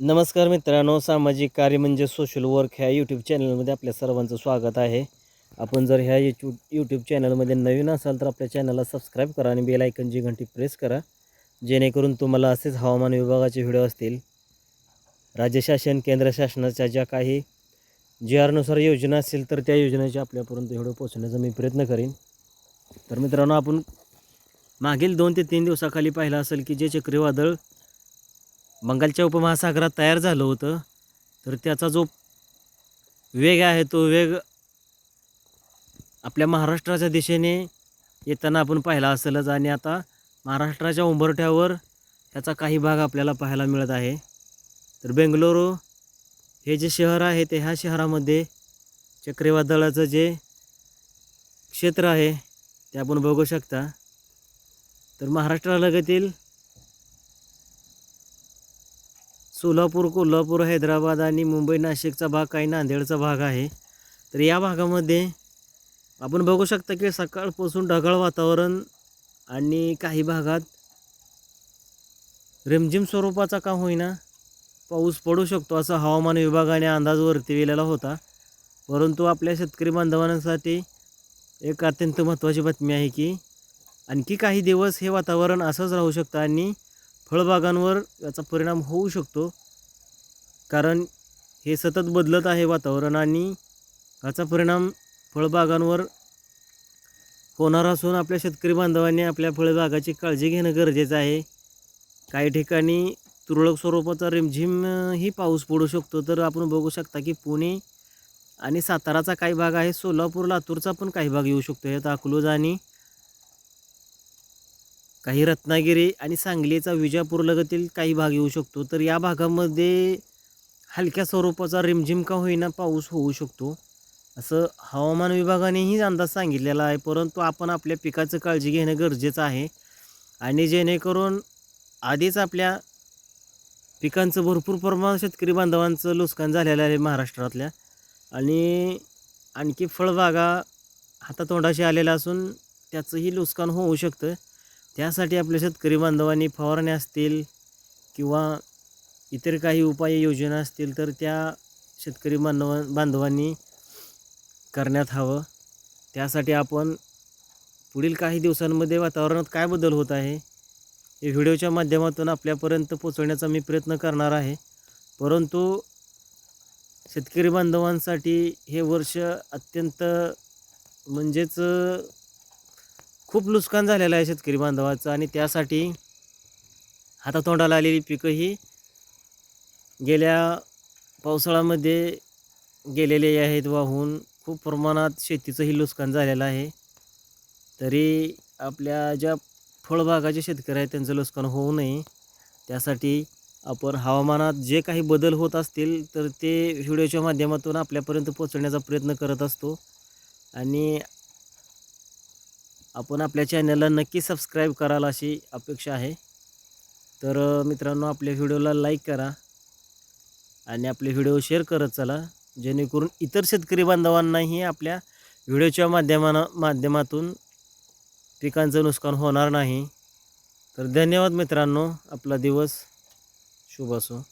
नमस्कार मित्रांनो सामाजिक कार्य म्हणजे सोशल वर्क ह्या यूट्यूब चॅनलमध्ये आपल्या सर्वांचं स्वागत आहे. आपण जर ह्या यूट्यूब यूट्यूब चॅनलमध्ये नवीन असाल तर आपल्या चॅनलला सबस्क्राईब करा आणि बेल आयकनची घंटी प्रेस करा. जेणेकरून तुम्हाला असेच हवामान विभागाचे व्हिडिओ असतील. राज्य शासन केंद्र शासनाच्या ज्या काही जी आरनुसार योजना असतील तर त्या योजनेचे आपल्यापर्यंत व्हिडिओ पोचवण्याचा मी प्रयत्न करीन. तर मित्रांनो आपण मागील दोन ते तीन दिवसाखाली पाहिलं असेल की जे चक्रीवादळ बंगालच्या उपमहासागरात तयार झालं होतं तर त्याचा जो वेग आहे तो वेग आपल्या महाराष्ट्राच्या दिशेने येताना आपण पाहिला असेलच आणि आता महाराष्ट्राच्या उंबरठ्यावर त्याचा काही भाग आपल्याला पाहायला मिळत आहे. तर बेंगलोरू हे जे शहर आहे ते ह्या शहरामध्ये चक्रीवादळाचं जे क्षेत्र आहे ते आपण बघू शकता. तर महाराष्ट्रालगतील सोलापूर कोल्हापूर हैदराबाद आणि मुंबई नाशिकचा भाग काही नांदेडचा भाग आहे. तर या भागामध्ये आपण बघू शकता की सकाळपासून ढगाळ वातावरण आणि काही भागात रिमझिम स्वरूपाचा का होईना पाऊस पडू शकतो असा हवामान विभागाने अंदाज वर्तविलेला होता. परंतु आपल्या शेतकरी बांधवांसाठी एक अत्यंत महत्त्वाची बातमी आहे की आणखी काही दिवस हे वातावरण असंच राहू शकतं आणि फळबागांवर याचा परिणाम होऊ शकतो. कारण हे सतत बदलत आहे वातावरण आणि याचा परिणाम फळबागांवर होणार असून आपल्या शेतकरी बांधवांनी आपल्या फळबागाची काळजी घेणं गरजेचं आहे. काही ठिकाणी तुरळक स्वरूपाचा रिमझिमही पाऊस पडू शकतो. तर आपण बघू शकता की पुणे आणि साताराचा काही भाग आहे. सोलापूर लातूरचा पण काही भाग येऊ शकतो. यात अकलूज आणि काही रत्नागिरी आणि सांगलीचा विजापूर लगतील काही भाग येऊ शकतो. तर या भागामध्ये हलक्या स्वरूपाचा रिमझिम का होईना पाऊस होऊ शकतो. असं हवामान विभागानेही अंदाज सांगितलेला आहे. परंतु आपण आपल्या पिकाचं काळजी घेणं गरजेचं आहे. आणि जेणेकरून आधीच आपल्या पिकांचं भरपूर प्रमाणात शेतकरी बांधवांचं नुकसान झालेलं आहे महाराष्ट्रातल्या. आणि आणखी फळबागा हातातोंडाशी आलेल्या असून त्याचंही नुकसान होऊ शकतं. त्यासाठी आपल्या शेतकरी बांधवांनी फवारण्या असतील किंवा इतर काही उपाययोजना असतील तर त्या शेतकरी बांधव बांधवांनी करण्यात हवं. त्यासाठी आपण पुढील काही दिवसांमध्ये वातावरणात काय बदल होत आहे हे व्हिडिओच्या माध्यमातून आपल्यापर्यंत पोचवण्याचा मी प्रयत्न करणार आहे. परंतु शेतकरी बांधवांसाठी हे वर्ष अत्यंत म्हणजेच खूप नुकसान झालेलं आहे शेतकरी बांधवाचं आणि त्यासाठी हातातोंडाला आलेली पिकं ही गेल्या पावसाळ्यामध्ये गेलेले आहेत वाहून खूप प्रमाणात शेतीचंही नुकसान झालेलं आहे. तरी आपल्या ज्या फळबागाचे शेतकरी आहेत त्यांचं नुकसान होऊ नये. त्यासाठी आपण हवामानात जे काही बदल होत असतील तर ते व्हिडिओच्या माध्यमातून आपल्यापर्यंत पोचवण्याचा प्रयत्न करत असतो. आणि आपण आपल्या चॅनलला नक्की सबस्क्राईब कराल अशी अपेक्षा आहे. तर मित्रांनो आपल्या व्हिडिओला लाईक करा आणि आपले व्हिडिओ शेअर करत चला. जेणेकरून इतर शेतकरी बांधवांनाही आपल्या व्हिडिओच्या माध्यमानं माध्यमातून पिकांचं नुकसान होणार नाही. तर धन्यवाद मित्रांनो. आपला दिवस शुभ असो.